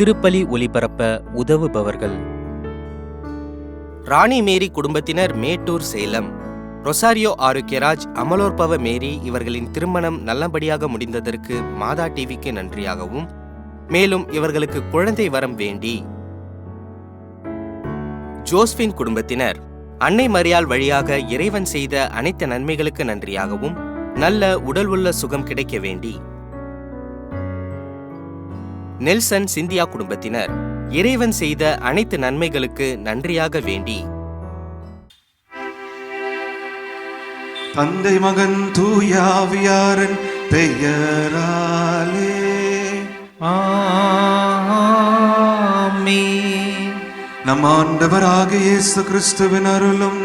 திருப்பலி ஒலிபரப்ப உதவுபவர்கள். ராணி மேரி குடும்பத்தினர் மேட்டூர் சேலம். ரொசாரியோ ஆரோக்கியராஜ் அமலோற்பவ மேரி இவர்களின் திருமணம் நல்லபடியாக முடிந்ததற்கு மாதா டிவிக்கு நன்றியாகவும் மேலும் இவர்களுக்கு குழந்தை வரம் வேண்டி ஜோஸ்பின் குடும்பத்தினர் அன்னை மரியாள் வழியாக இறைவன் செய்த அனைத்து நன்மைகளுக்கு நன்றியாகவும் நல்ல உடல் உள்ள சுகம் கிடைக்க வேண்டி நெல்சன் சிந்தியா குடும்பத்தினர். இறைவன் செய்த அனைத்து நன்மைகளுக்கு நன்றியாக வேண்டி. தந்தை மகன் தூயாவியாரன் பெயராலே. ஆமென். நம் ஆண்டவராக இயேசு கிறிஸ்துவின் அருளும்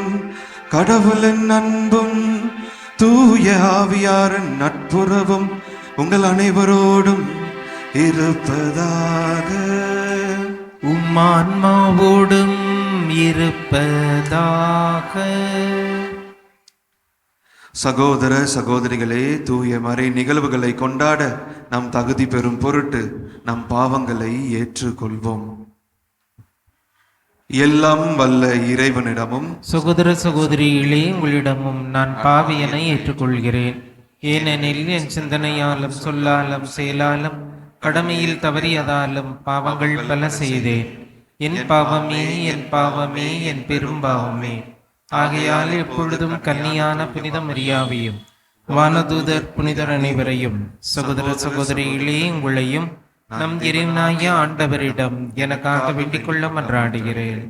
கடவுளின் அன்பும் தூய ஆவியாரின் நட்புறவும் உங்கள் அனைவரோடும் இருப்பதாக. உம்மான்மாவோடும் இருப்பதாக. சகோதர சகோதரிகளே தூய மறை நிகழ்வுகளை கொண்டாட நாம் தகுதி பெறும் பொருட்டு நம் பாவங்களை ஏற்றுக்கொள்வோம். எல்லாம் வல்ல இறைவனிடமும் சகோதர சகோதரிகளே உங்களிடமும் நான் பாவியனை ஏற்றுக்கொள்கிறேன். ஏனெனில் என் சிந்தனையாலும் சொல்லாலும் செயலாலும் கடமையில் தவறியதாலும் பாவங்கள் பல செய்தேன். என் பாவமே என் பாவமே என் பெரும் பாவமே. ஆகையால் எப்பொழுதும் கன்னியான புனித மரியாவையும் வானதூதர் புனிதர் அனைவரையும் சகோதர சகோதரிகளே உங்களையும் நம் இறைவனாகிய ஆண்டவரிடம் எனக்காக வேண்டிக் கொள்ள மன்றாடுகிறேன்.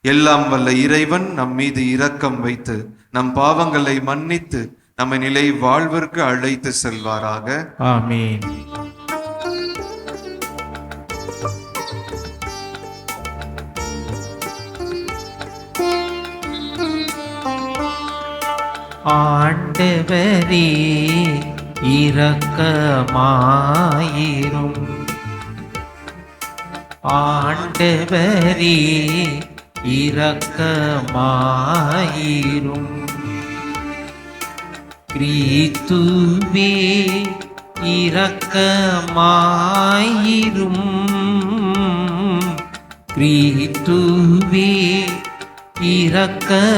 எல்லாம் வல்ல இறைவன் நம் மீது இரக்கம் வைத்து நம் பாவங்களை மன்னித்து நம்மை நிலை வாழ்விற்கு அழைத்து செல்வாராக. ஆமென். ஆண்டவரே இரக்கமாயிரும். ஆண்டவரே இரக்கமாயிரும். கிரீத்துவே இரக்கமாயிரும். கிரீத்துவே இரக்கமாயிரும்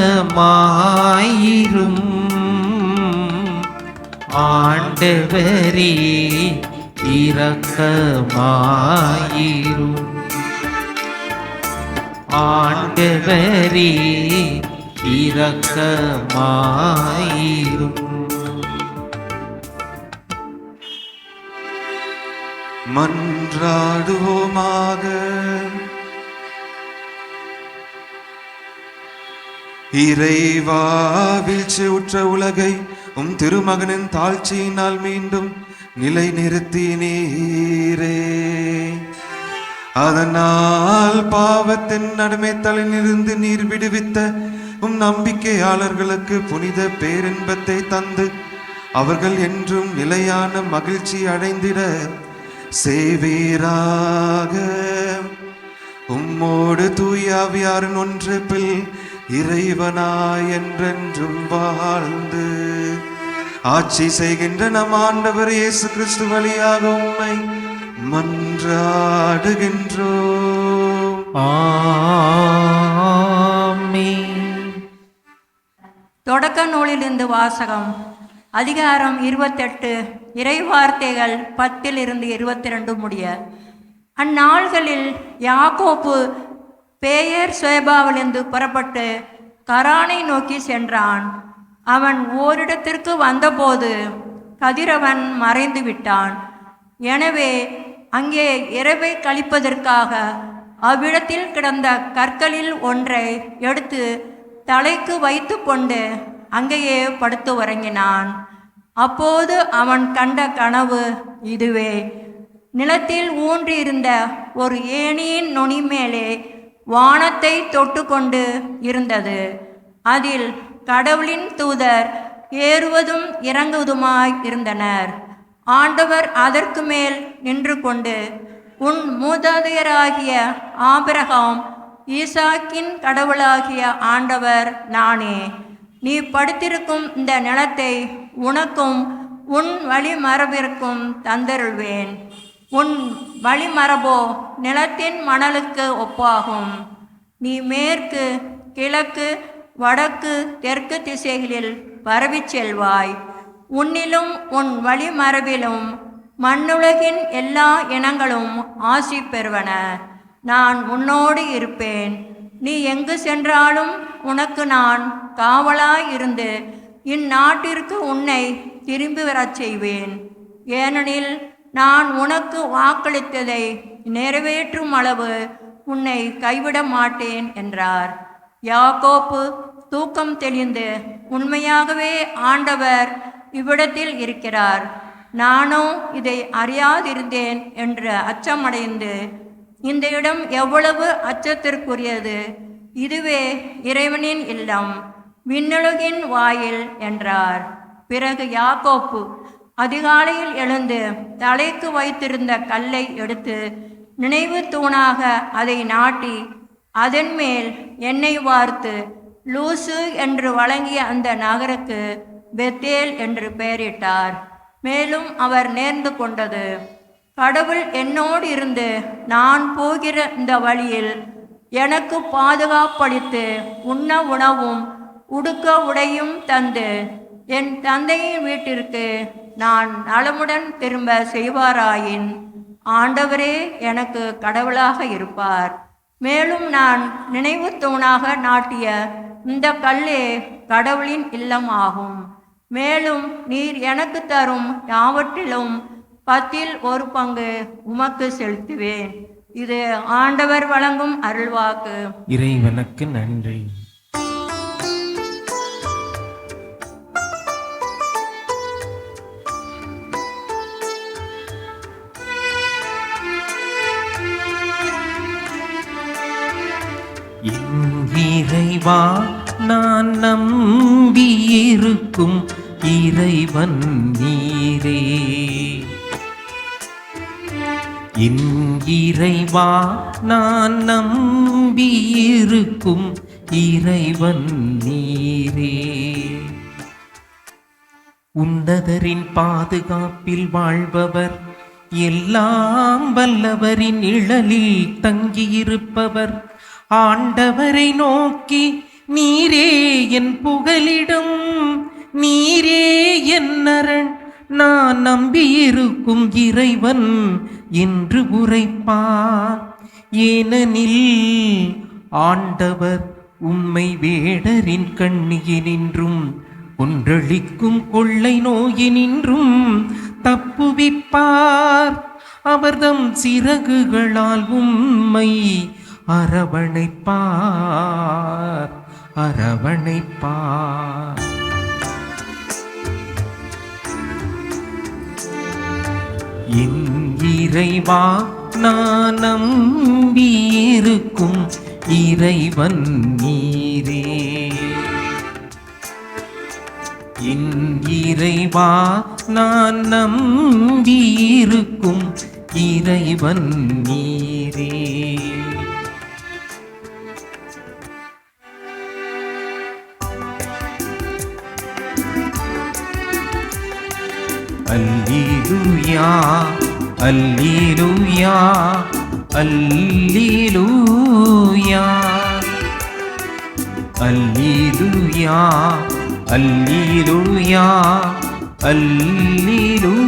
ஆண்டவரே இரக்கமாயிரும் ஆண்டவரே இரக்கமாயிரும் மன்றாடுவோமாக. இறைவா வீழ்ச்சி உற்ற உலகை உம் திருமகனின் தாழ்ச்சியினால் மீண்டும் நிலை நிறுத்தினீரே அதனால் பாவத்தின் நடுமைத்தலினிருந்து நீர் விடுவித்த உம் நம்பிக்கையாளர்களுக்கு புனித பேரின்பத்தை தந்து அவர்கள் என்றும் நிலையான மகிழ்ச்சி அடைந்திட செய்வீராக. உம்மோடு தூயாவியாரின் பில் இறைவனாய் என்றென்றும் வாழ்ந்து ஆட்சி செய்கின்ற நம் ஆண்டவர் இயேசு கிறிஸ்து வழியாக உம்மை மன்றாடுகின்றோம். ஆமென். தொடக்க நூலிலிருந்து வாசகம். அதிகாரம் இருபத்தெட்டு இறைவார்த்தைகள் பத்திலிருந்து இருபத்தி ரெண்டு முடிய. அந்நாள்களில் யாக்கோப்பு பேயர் சுயபாவிலிருந்து புறப்பட்டு கரானை நோக்கி சென்றான். அவன் ஓரிடத்திற்கு வந்தபோது கதிரவன் மறைந்து விட்டான். எனவே அங்கே இரவை கழிப்பதற்காக அவ்விடத்தில் கிடந்த கற்களில் ஒன்றை எடுத்து தலைக்கு வைத்து கொண்டு அங்கேயே படுத்து உறங்கினான். அப்போது அவன் கண்ட கனவு இதுவே. நிலத்தில் ஊன்றியிருந்த ஒரு ஏணியின் நுனி மேலே வானத்தை தொட்டுக்கொண்டு இருந்தது. அதில் கடவுளின் தூதர் ஏறுவதும் இறங்குவதுமாய் இருந்தனர். ஆண்டவர் அதற்கு மேல் நின்று கொண்டு உன் மூதாதையராகிய ஆபிரகாம் ஈசாக்கின் கடவுளாகிய ஆண்டவர் நானே. நீ படுத்திருக்கும் இந்த நிலத்தை உனக்கும் உன் வழிமரபிற்கும் தந்தருள்வேன். உன் வழிமரபோ நிலத்தின் மணலுக்கு ஒப்பாகும். நீ மேற்கு கிழக்கு வடக்கு தெற்கு திசைகளில் பரவிச் செல்வாய். உன்னிலும் உன் வழிமரபிலும் மண்ணுலகின் எல்லா இனங்களும் ஆசி பெறுவன. நான் உன்னோடு இருப்பேன். நீ எங்கு சென்றாலும் உனக்கு நான் காவலாய் இருந்து இந்நாட்டிற்கு உன்னை திரும்பி வரச் செய்வேன். ஏனெனில் நான் உனக்கு வாக்களித்ததை நிறைவேற்றும் அளவு உன்னை கைவிட மாட்டேன் என்றார். யாக்கோப்பு தூக்கம் தெளிந்து உண்மையாகவே ஆண்டவர் இவ்விடத்தில் இருக்கிறார். நானும் இதை அறியாதிருந்தேன் என்று அச்சமடைந்து இந்த இடம் எவ்வளவு அச்சத்திற்குரியது. இதுவே இறைவனின் இல்லம். விண்ணுலகின் வாயில் என்றார். பிறகு யாக்கோப்பு அதிகாலையில் எழுந்து தலைக்கு வைத்திருந்த கல்லை எடுத்து நினைவு தூணாக அதை நாட்டி அதன் மேல் எண்ணெய் வார்த்து லூசு என்று வழங்கிய அந்த நகருக்கு பெத்தேல் என்று பெயரிட்டார். மேலும் அவர் நேர்ந்து கொண்டது கடவுள் என்னோடு இருந்து நான் போகிற இந்த வழியில் எனக்கு பாதுகாப்பளித்து உண்ண உணவும் உடுக்க உடையும் தந்து என் தந்தையின் வீட்டிற்கு நான் நலமுடன் திரும்ப செய்வாராயின். ஆண்டவரே எனக்கு கடவுளாக இருப்பார். மேலும் நான் நினைவு தூணாக நாட்டிய இந்த கல்லே கடவுளின் இல்லம் ஆகும். மேலும் நீர் எனக்கு தரும் யாவற்றிலும் பத்தில் ஒரு பங்கு உமக்கு செலுத்துவேன். இது ஆண்டவர் வழங்கும் அருள்வாக்கு. இறைவனுக்கு நன்றி. இறைவா நான் நம்பியிருக்கும் இறைவன் நீரே. என் இறைவா நான் நம்பியிருக்கும் இறைவன் நீரே. உன்னதரின் பாதுகாப்பில் வாழ்பவர் எல்லாம் வல்லவரின் நிழலில் தங்கியிருப்பவர் ஆண்டவரை நோக்கி நீரே என் புகலிடம் நீரே என் அரண் நான் நம்பியிருக்கும் இறைவன் என்று உரைப்பார். ஏனெனில் ஆண்டவர் உம்மை வேடரின் கண்ணியினின்றும் ஒன்றளிக்கும் கொள்ளை நோயினின்றும் தப்புவிப்பார். அவர்தம் சிறகுகளால் உம்மை அரவணைப்பார் அரவணைப்பார். என் இறைவா நான் நம்பியிருக்கும் இறைவன் நீரே. என் இறைவா நான் நம்பியிருக்கும் இறைவன் நீரே. அல்லேலூயா அல்லேலூயா அல்லேலூயா. அல்லேலூயா அல்லேலூயா அல்லேலூயா.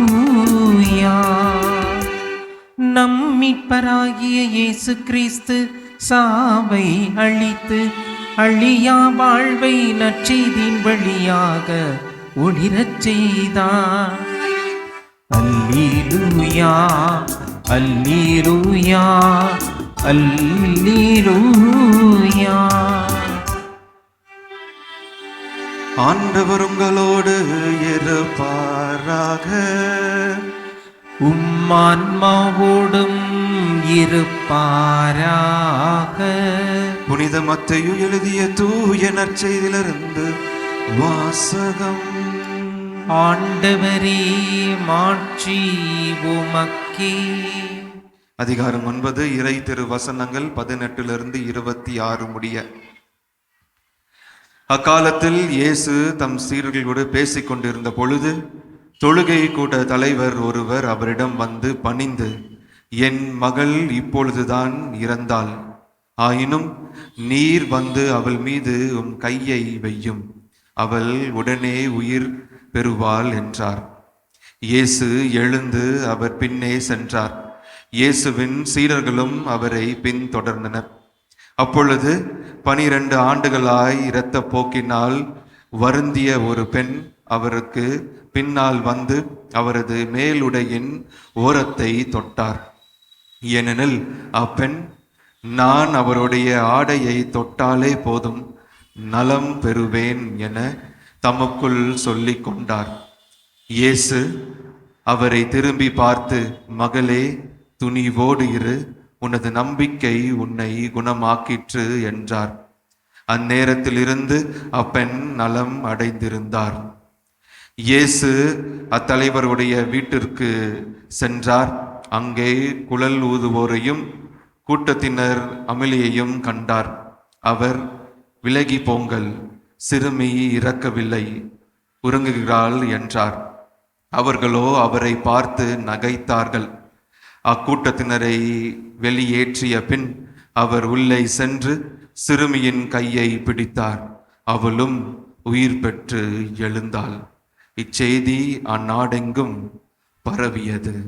நம்மிப்பராகிய இயேசு கிறிஸ்து சாவை அழித்து அழியா வாழ்வை நற்செய்தின் வழியாக ஒளிரச் செய்தான் அல்லேலூயா அல்லேலூயா அல்லேலூயா ஆண்டவர் உங்களோடு இருப்பாராக. உம்மான்மாவோடும் இருப்பாராக. புனித மத்தையு எழுதிய தூய நற்செய்திலிருந்து வாசகம் ஆண்டவரே மாட்சி உமக்கே. அதிகாரம் ஒன்பது இறை திரு வசனங்கள் பதினெட்டிலிருந்து இருபத்தி ஆறு முடிய. அக்காலத்தில் இயேசு தம் சீரர்களோடு பேசிக் கொண்டிருந்த பொழுது தொழுகை கூட்ட தலைவர் ஒருவர் அவரிடம் வந்து பணிந்து என் மகள் இப்பொழுதுதான் இறந்தாள். ஆயினும் நீர் வந்து அவள் மீது உம் கையை வையும். அவள் உடனே உயிர் பெறுவாள் என்றார். இயேசு எழுந்து அவர் பின்னே சென்றார். இயேசுவின் சீடர்களும் அவரை பின்தொடர்ந்தனர் அப்பொழுது பனிரெண்டு ஆண்டுகளாய் இரத்த போக்கினால் வருந்திய ஒரு பெண் அவருக்கு பின்னால் வந்து அவரது மேலுடையின் ஓரத்தை தொட்டார். ஏனெனில் அப்பெண் நான் அவருடைய ஆடையை தொட்டாலே போதும் நலம் பெறுவேன் என தமக்குள் சொல்லிக் கொண்டார். இயேசு அவரை திரும்பி பார்த்து மகளே துணிவோடு இரு உனது நம்பிக்கை உன்னை குணமாக்கிற்று என்றார். அந்நேரத்திலிருந்து அப்பெண் நலம் அடைந்திருந்தார். இயேசு அத்தலைவருடைய வீட்டிற்கு சென்றார். அங்கே குழல் ஊதுவோரையும் கூட்டத்தினர் அமிலியையும் கண்டார். அவர் விலகி போங்கள் சிறுமி இறக்கவில்லை. உறங்குகிறாள் என்றார். அவர்களோ அவரை பார்த்து நகைத்தார்கள். அக்கூட்டத்தினரை வெளியேற்றிய பின் அவர் உள்ளே சென்று சிறுமியின் கையை பிடித்தார். அவளும் உயிர் பெற்று எழுந்தாள். இச்செய்தி அந்நாடெங்கும் பரவியது.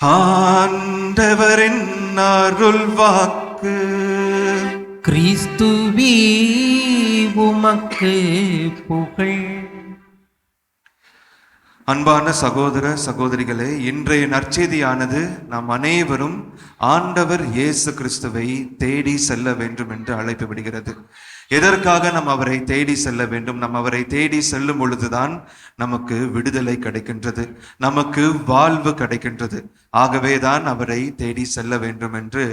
ஆண்டவரின் அருள் வாக்கு கிறிஸ்துவி உமக்கு புகழ். அன்பான சகோதர சகோதரிகளே இன்றைய நற்செய்தியானது நாம் அனைவரும் ஆண்டவர் இயேசு கிறிஸ்துவை தேடி செல்ல வேண்டும் என்று அழைப்பு விடுகிறது எதற்காக நாம் அவரை தேடி செல்ல வேண்டும்? நாம் அவரை தேடி செல்லும் பொழுதுதான் நமக்கு விடுதலை கிடைக்கின்றது. நமக்கு வாழ்வு கிடைக்கின்றது. ஆகவே தான் அவரை தேடி செல்ல வேண்டும் என்று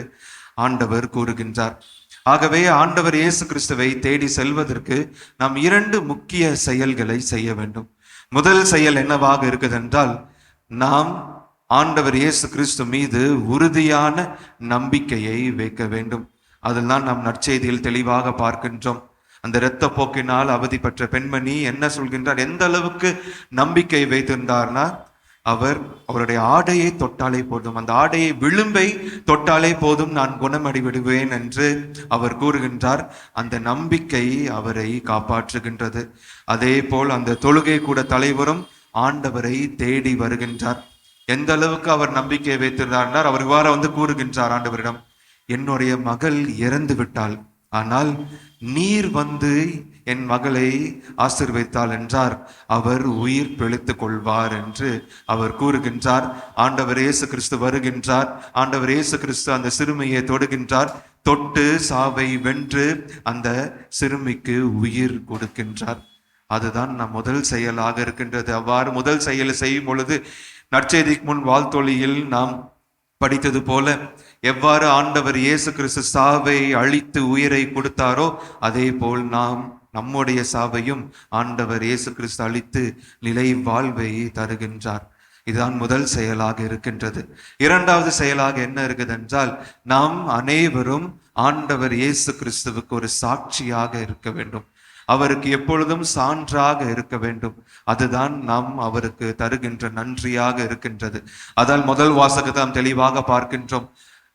ஆண்டவர் கூறுகின்றார். ஆகவே ஆண்டவர் இயேசு கிறிஸ்துவை தேடி செல்வதற்கு நாம் இரண்டு முக்கிய செயல்களை செய்ய வேண்டும். முதல் செயல் என்னவாக இருக்குதென்றால் நாம் ஆண்டவர் இயேசு கிறிஸ்து மீது உறுதியான நம்பிக்கையை வைக்க வேண்டும். அதில் நாம் நற்செய்தியில் தெளிவாக பார்க்கின்றோம். அந்த இரத்த போக்கினால் அவதிப்பட்ட பெண்மணி என்ன சொல்கின்றார்? எந்த அளவுக்கு நம்பிக்கை வைத்திருந்தார்னா அவர் அவருடைய ஆடையை தொட்டாலே போதும். அந்த ஆடையை விளிம்பை தொட்டாலே போதும். நான் குணமடைவிடுவேன் என்று அவர் கூறுகின்றார். அந்த நம்பிக்கை அவரை காப்பாற்றுகின்றது. அதே போல் அந்த தொழுகை கூட தலைவரும் ஆண்டவரை தேடி வருகின்றார். எந்த அளவுக்கு அவர் நம்பிக்கை வைத்திருந்தார் அவர் இவ்வாறு வந்து கூறுகின்றார் ஆண்டவரிடம் என்னுடைய மகள் இறந்து விட்டாள் ஆனால் நீர் வந்து என் மகளை ஆசீர்வைத்தாள் என்றார். அவர் உயிர் பிழைத்துக் கொள்வார் என்று அவர் கூறுகின்றார். ஆண்டவர் இயேசு கிறிஸ்து வருகின்றார். ஆண்டவர் இயேசு கிறிஸ்து அந்த சிறுமியை தொடுகின்றார். தொட்டு சாவை வென்று அந்த சிறுமிக்கு உயிர் கொடுக்கின்றார். அதுதான் நம் முதல் செயலாக இருக்கின்றது. அவ்வாறு முதல் செயலை செய்யும் பொழுது நற்செய்திக்கு முன் வாழ்த்தொழியில் நாம் படித்தது போல எவ்வாறு ஆண்டவர் இயேசு கிறிஸ்து சாவை அழித்து உயிரை கொடுத்தாரோ அதே போல் நாம் நம்முடைய சாவையும் ஆண்டவர் இயேசு கிறிஸ்து அழித்து நிலை வாழ்வை தருகின்றார். இதுதான் முதல் செயலாக இருக்கின்றது. இரண்டாவது செயலாக என்ன இருக்குது என்றால் நாம் அனைவரும் ஆண்டவர் இயேசு கிறிஸ்துவுக்கு ஒரு சாட்சியாக இருக்க வேண்டும். அவருக்கு எப்பொழுதும் சான்றாக இருக்க வேண்டும். அதுதான் நாம் அவருக்கு தருகின்ற நன்றியாக இருக்கின்றது. அதால் முதல் வாசகத்தை நாம் தெளிவாக பார்க்கின்றோம்.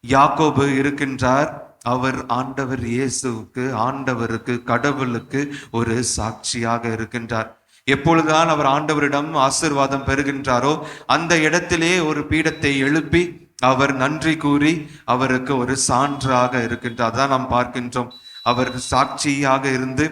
யாக்கோபு இருக்கின்றார். அவர் ஆண்டவர் இயேசுவுக்கு ஆண்டவருக்கு கடவுளுக்கு ஒரு சாட்சியாக இருக்கின்றார். எப்பொழுதுதான் அவர் ஆண்டவரிடம் ஆசிர்வாதம் பெறுகின்றாரோ அந்த இடத்திலே ஒரு பீடத்தை எழுப்பி அவர் நன்றி கூறி அவருக்கு ஒரு சான்றாக இருக்கின்றார். தான் நாம் பார்க்கின்றோம். அவர் சாட்சியாக இருந்து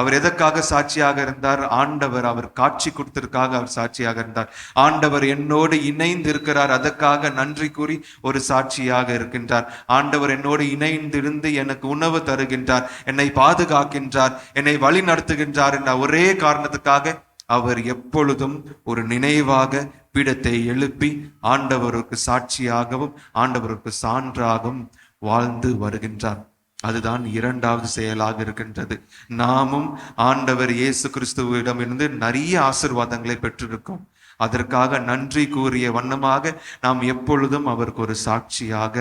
அவர் எதற்காக சாட்சியாக இருந்தார்? ஆண்டவர் அவர் காட்சி கொடுத்ததற்காக அவர் சாட்சியாக இருந்தார். ஆண்டவர் என்னோடு இணைந்து இருக்கிறார் அதற்காக நன்றி கூறி ஒரு சாட்சியாக இருக்கின்றார். ஆண்டவர் என்னோடு இணைந்திருந்து எனக்கு உணவு தருகின்றார் என்னை பாதுகாக்கின்றார் என்னை வழி நடத்துகின்றார் என்ற ஒரே காரணத்துக்காக அவர் எப்பொழுதும் ஒரு நினைவாக பீடத்தை எழுப்பி ஆண்டவருக்கு சாட்சியாகவும் ஆண்டவருக்கு சான்றாகவும் வாழ்ந்து வருகின்றார். அதுதான் இரண்டாவது செயலாக இருக்கின்றது. நாமும் ஆண்டவர் இயேசு கிறிஸ்துவிடமிருந்து நிறைய ஆசிர்வாதங்களை பெற்றிருக்கோம். அதற்காக நன்றி கூறிய வண்ணமாக நாம் எப்பொழுதும் அவருக்கு ஒரு சாட்சியாக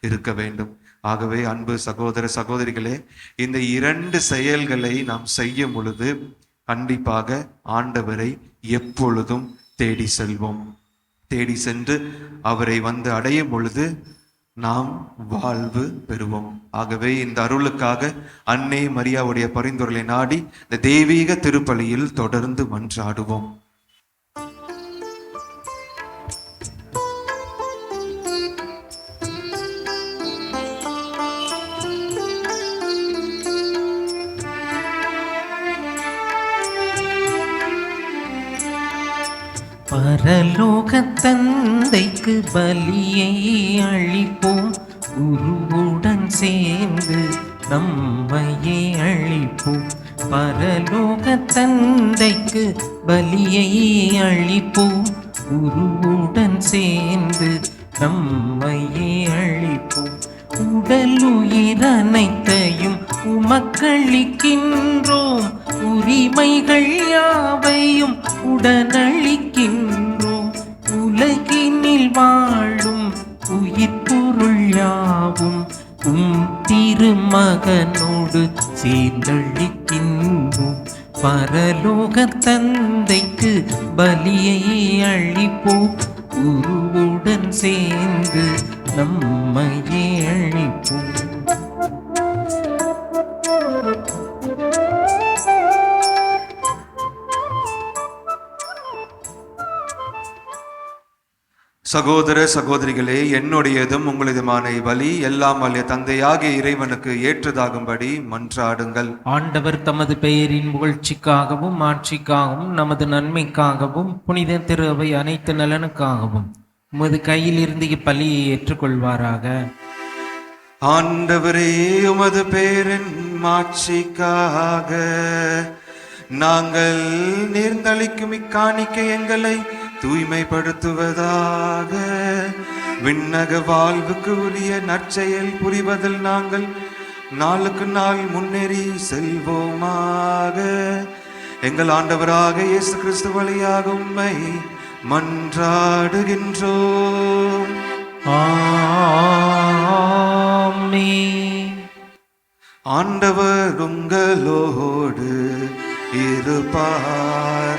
இருக்க வேண்டும். ஆகவே அன்பு சகோதர சகோதரிகளே இந்த இரண்டு செயல்களை நாம் செய்யும் பொழுது கண்டிப்பாக ஆண்டவரை எப்பொழுதும் தேடி செல்வோம். தேடி சென்று அவரை வந்து அடையும் பொழுது நாம் வாழ்வு பெறுவோம். ஆகவே இந்த அருளுக்காக அன்னை மரியாவுடைய பரிந்துரையை நாடி இந்த தெய்வீக திருப்பலியில் தொடர்ந்து மன்றாடுவோம். பரலோக தந்தைக்கு பலியை அழிப்போம் குருவுடன் சேர்ந்து நம்மையே அழிப்போம். பரலோக தந்தைக்கு பலியை அழிப்போம் குருவுடன் சேர்ந்து நம்மையே அழிப்போம். உடலுயிர் அனைத்தையும் உமக்களிக்கின்றோம். உரிமைகள் யாவையும் உடனழிக்கின்றோம். உலகினில் வாழும் உயிர் பொருள் யாவும் உம் திருமகனோடு சேர்ந்தளிக்கின்றோம் பரலோக தந்தைக்கு பலியை அழிப்போம். குருவுடன் சேர்ந்து நம்மையே அழிப்போம். சகோதர சகோதரிகளே என்னுடையதும் உங்களதுமான பலி எல்லாம் வல்ல தந்தையாகிய இறைவனுக்கு ஏற்றதாகும்படி மன்றாடுங்கள். ஆண்டவர் தமது பெயரின் புகழ்ச்சிக்காகவும் ஆட்சிக்காகவும் நமது நன்மைக்காகவும் புனித திரு அவை அனைத்து நலனுக்காகவும் உமது கையில் இருந்து இப்பலியை ஏற்றுக்கொள்வாராக. ஆண்டவரே உமது பேரின் மாட்சிக்காக நாங்கள் நேர்ந்தளிக்கும் இக்காணிக்கை எங்களை தூய்மைப்படுத்துவதாக. விண்ணக வாழ்வுக்கு உரிய நற்செயல் புரிவதில் நாங்கள் நாளுக்கு நாள் முன்னேறி செல்வோமாக. எங்கள் ஆண்டவராக இயேசு கிறிஸ்து வழியாக உம்மை மன்றாடுகின்றோம். ஆண்டவர் உங்களோடு இருப்பாராக.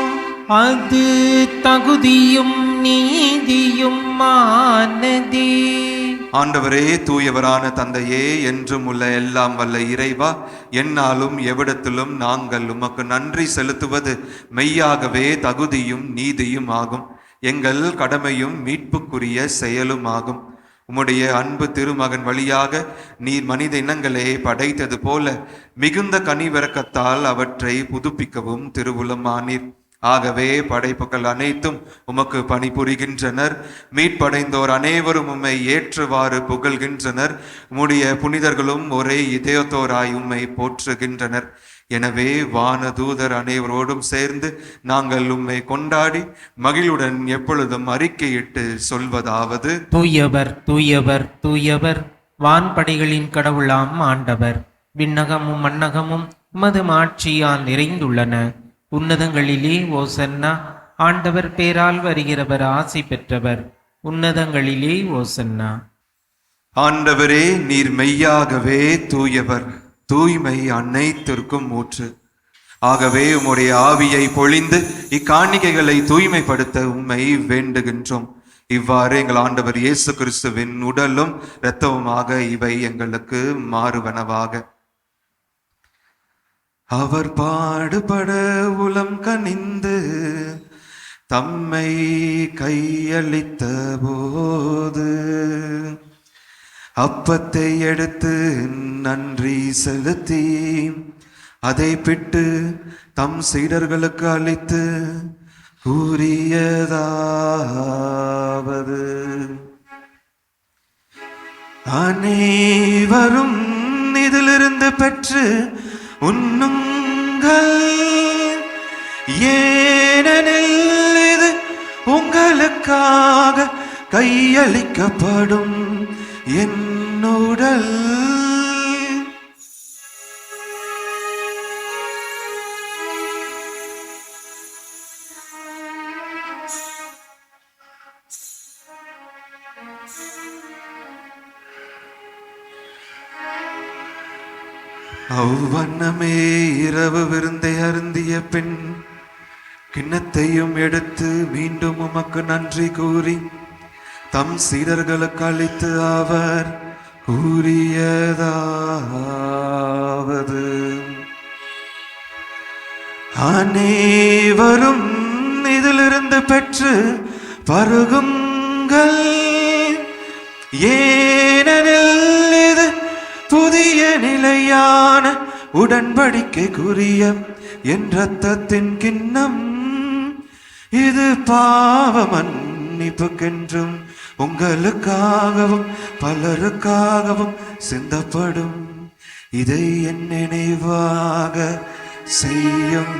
அது தகுதியும் நீதியும் மானதே ஆண்டவரே தூயவரான தந்தையே என்றும் உள்ள எல்லாம் வல்ல இறைவா என்னாலும் எவ்விடத்திலும் நாங்கள் உமக்கு நன்றி செலுத்துவது மெய்யாகவே தகுதியும் நீதியும் ஆகும். எங்கள் கடமையும் மீட்புக்குரிய செயலும் ஆகும். உம்முடைய அன்பு திருமகன் வழியாக நீர் மனித இனங்களே படைத்தது போல மிகுந்த கனிவிறக்கத்தால் அவற்றை புதுப்பிக்கவும் திருவுளமானீர். ஆகவே படைப்புகள் அனைத்தும் உமக்கு பணிபுரிகின்றனர். மீட்படைந்தோர் அனைவரும் உம்மை ஏற்றுவாறு புகழ்கின்றனர். உம்முடைய புனிதர்களும் ஒரே இதயத்தோராய் உம்மை போற்றுகின்றனர். எனவே வானதூதர் அனைவரோடும் சேர்ந்து நாங்கள் உம்மை கொண்டாடி மகிழுடன் எப்பொழுதும் அறிக்கையிட்டு சொல்வதாவது. தூயவர் தூயவர் தூயவர் வான்படைகளின் கடவுளாம் ஆண்டவர். விண்ணகமும் மன்னகமும் உமது மாட்சியால் நிறைந்துள்ளன. உன்னதங்களிலே ஓசன்னா ஆண்டவர் பேரால் வருகிறவர் ஆசி பெற்றவர். உன்னதங்களிலே ஓசன்னா. ஆண்டவரே நீர் மெய்யாகவே தூயவர். தூய்மை அனைத்திற்கும் ஊற்று. ஆகவே உம்முடைய ஆவியை பொழிந்து இக்காணிக்கைகளை தூய்மைப்படுத்த உண்மை வேண்டுகின்றோம். இவ்வாறு எங்கள் ஆண்டவர் இயேசு கிறிஸ்துவின் உடலும் இரத்தவுமாக இவை எங்களுக்கு மாறுவனவாக. அவர் பாடுபட உளம் கனிந்து தம்மை கையளித்த போது அப்பத்தை எடுத்து நன்றி செலுத்தி அதை பிட்டு தம் சீடர்களுக்கு அளித்து கூறியதாவது. அனைவரும் இதிலிருந்து பெற்று உண்ணுங்கள். ஏனெனில் இது உங்களுக்காக கையளிக்கப்படும். என் உடல் வண்ணமே இரவு விருந்தை அருந்திய பின் கிண்ணத்தையும் எடுத்து மீண்டும் உமக்கு நன்றி கூறி தம் சீடர்களுக்கு அளித்து அவர் கூறியதாவது. அனைவரும் இதிலிருந்து பெற்று பருகுங்கள். ஏனெனில் இது புதிய நிலையான உடன்படிக்கைக்குரிய என் ரத்தத்தின் கிண்ணம். இது பாவ மன்னிப்புக்கென்றும் உங்களுக்காகவும் பலருக்காகவும் சிந்தப்படும். இதை என் நினைவாக செய்யுங்கள்.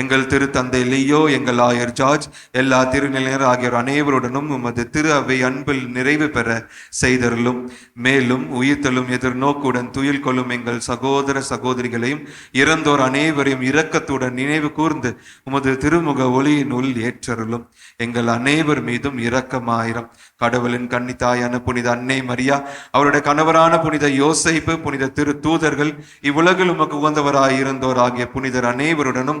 எங்கள் திரு தந்தை லியோ எங்கள் ஆயர் ஜார்ஜ் எல்லா திருநிலையர் ஆகியோர் அனைவருடனும் உமது திரு அவை அன்பில் நிறைவு பெற செய்தருளும். மேலும் உயிர்த்தலும் எதிர்நோக்குடன் துயில் கொள்ளும் எங்கள் சகோதர சகோதரிகளையும் இறந்தோர் அனைவரையும் இரக்கத்துடன் நினைவு கூர்ந்து உமது திருமுக ஒளியினுள் ஏற்றருளும். எங்கள் அனைவர் மீதும் இரக்கமாயிரம். கடவுளின் கன்னித்தாயான புனித அன்னை மரியா அவருடைய கணவரான புனித யோசைப்பு புனித திரு தூதர்கள் இவ்வுலகில் உமக்கு உகந்தவராய் இருந்தோர் ஆகிய புனிதர் அனைவருடனும்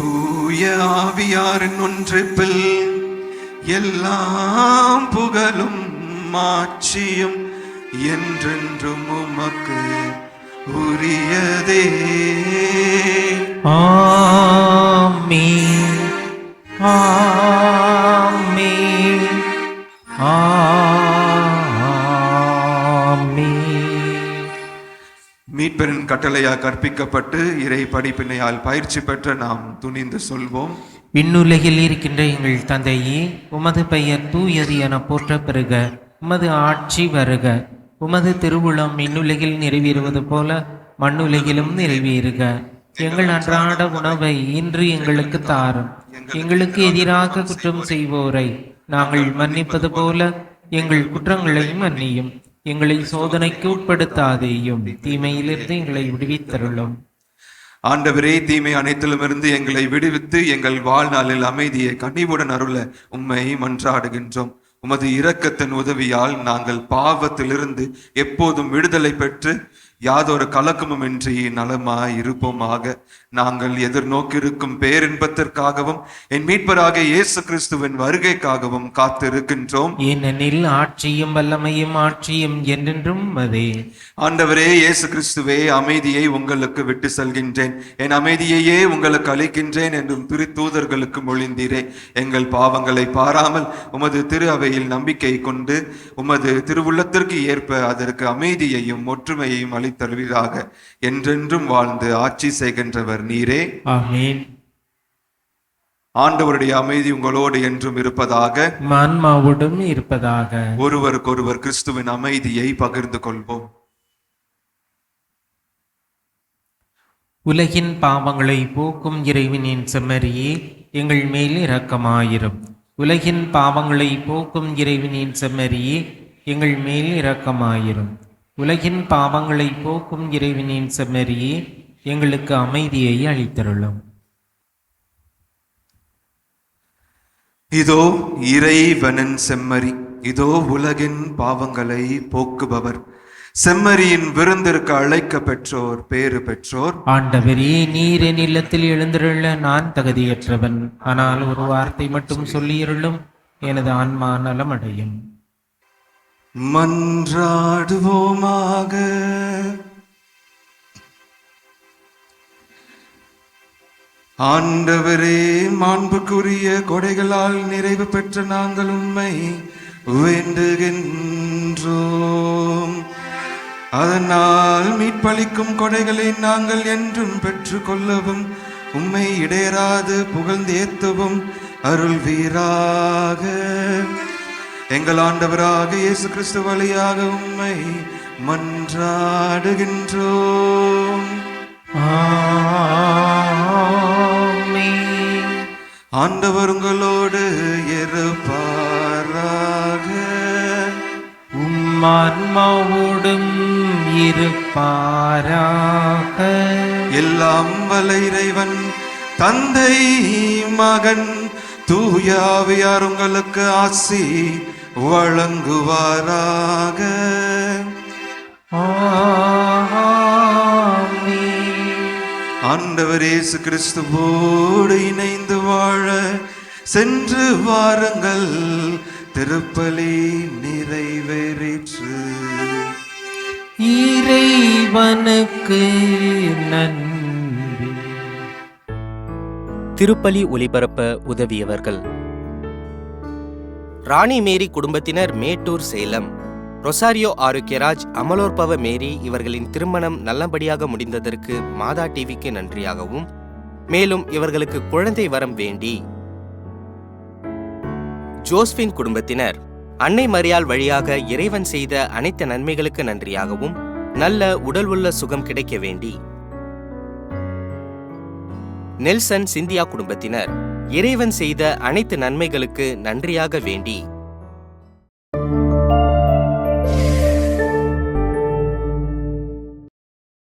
தூய ஆவியாரின் ஒன்றிப்பில் எல்லாம் புகழும் மாட்சியும் என்றென்றும் உமக்கு உரியதே. ஆமீ ஆ பெரும் கட்டளையா கற்பிக்கப்பட்டு இறை படிப்பினையால் பயிற்சி பெற்ற நாம் துணிந்து சொல்வோம். விண்ணுலகில் இருக்கின்ற எங்கள் தந்தையே உமது பெயர் தூயது என போற்ற பெறுக உமது ஆட்சி வருக. உமது திருவுளம் விண்ணுலகில் நிறைவேறுவது போல மண்ணுலகிலும் நிறைவேறுக. எங்கள் அன்றாட உணவை இன்று எங்களுக்கு தாரும். எங்களுக்கு எதிராக குற்றம் செய்வோரை நாங்கள் மன்னிப்பது போல எங்கள் குற்றங்களையும் மன்னியும். எங்களை சோதனைக்கு உட்படுத்தாதேயும். தீமையிலிருந்து எங்களை விடுவித்தருளும். ஆண்டவரே தீமை அனைத்திலும் இருந்து எங்களை விடுவித்து எங்கள் வாழ்நாளில் அமைதியை கனிவுடன் அருள உம்மை மன்றாடுகின்றோம். உமது இரக்கத்தின் உதவியால் நாங்கள் பாவத்திலிருந்து எப்போதும் விடுதலை பெற்று யாதொரு கலக்கமும் இன்றி நலமாய் இருப்போமாக நாங்கள் எதிர்நோக்கியிருக்கும் பேரின்பத்திற்காகவும் என் மீட்பராக இயேசு கிறிஸ்துவின் வருகைக்காகவும் காத்திருக்கின்றோம். ஏனெனில் ஆட்சியும் வல்லமையும் ஆட்சியும் என்றென்றும் அதே. ஆண்டவரே இயேசு கிறிஸ்துவே அமைதியை உங்களுக்கு விட்டு செல்கின்றேன். என் அமைதியையே உங்களுக்கு அளிக்கின்றேன் என்றும் திரு தூதர்களுக்கு மொழிந்தீரே. எங்கள் பாவங்களை பாராமல் உமது திரு அவையில் நம்பிக்கை கொண்டு உமது திருவுள்ளத்திற்கு ஏற்ப அதற்கு அமைதியையும் ஒற்றுமையையும் அளித்து தருவீராக என்றென்றும் வாழ்ந்து ஆட்சி செய்கின்றவர் நீரே. ஆமீன். ஆண்டவருடைய அமைதி உங்களோடு என்றும் இருப்பதாக மான்மாவோடும் இருப்பதாக. ஒருவருக்கொருவர் கிறிஸ்துவின் அமைதியை பகிர்ந்து கொள்வோம். உலகின் பாவங்களை போக்கும் இறைவனின் செம்மறியே எங்கள் மேல் இரக்கமாயிரும். உலகின் பாவங்களை போக்கும் இறைவனின் செம்மறியே எங்கள் மேல் இரக்கமாயிரும். உலகின் பாவங்களை போக்கும் இறைவனின் செம்மறியே எங்களுக்கு அமைதியை அளித்தருளும். இதோ இறைவனின் செம்மறி இதோ உலகின் பாவங்களை போக்குபவர். செம்மறியின் விருந்திற்கு அழைக்க பெற்றோர் பேறு பெற்றோர். ஆண்டவரே நீர் என் இல்லத்தில் எழுந்திருள்ள நான் தகுதியற்றவன். ஆனால் ஒரு வார்த்தை மட்டும் சொல்லியிருளும் எனது ஆன்மா நலமடையும். மன்றாடுவோமாக. ஆண்டவரே மாண்புக்குரிய கொடைகளால் நிறைவு பெற்ற நாங்கள் உண்மை வேண்டுகின்றோம். அதனால் மீட்பளிக்கும் கொடைகளை நாங்கள் என்றும் பெற்றுக்கொள்ளவும் உம்மை இடையராது புகழ்ந்தேத்துவும் அருள் வீராக எங்கள் ஆண்டவராக இயேசு கிறிஸ்து வழியாக உம்மை மன்றாடுகின்றோம். ஆண்டவர் உங்களோடு இருப்பாராக. உம் ஆன்மாவோடும் இருப்பாராக. எல்லாம் வல்ல இறைவன் தந்தை மகன் தூயாவியார் உங்களுக்கு ஆசி வழங்குவாராக. ஆமென். ஆண்டவர் இயேசு கிறிஸ்துவோடு இணைந்து வாழ சென்று வாருங்கள். திருப்பலி நிறைவேறிற்று. இறைவனுக்கு நன்றி. திருப்பலி ஒலிபரப்ப உதவியவர்கள் ராணி மேரி குடும்பத்தினர் மேட்டூர் சேலம். ரொசாரியோ ஆரோக்கியராஜ் அமலோற்பவ மேரி இவர்களின் திருமணம் நல்லபடியாக முடிந்ததற்கு மாதா டிவிக்கு நன்றியாகவும் மேலும் இவர்களுக்கு குழந்தை வரம் வேண்டி ஜோஸ்பின் குடும்பத்தினர் அன்னை மரியாள் வழியாக இறைவன் செய்த அனைத்து நன்மைகளுக்கு நன்றியாகவும் நல்ல உடல் உள்ள சுகம் கிடைக்க வேண்டி. நெல்சன் சிந்தியா குடும்பத்தினர் இறைவன் செய்த அனைத்து நன்மைகளுக்கு நன்றியாக வேண்டி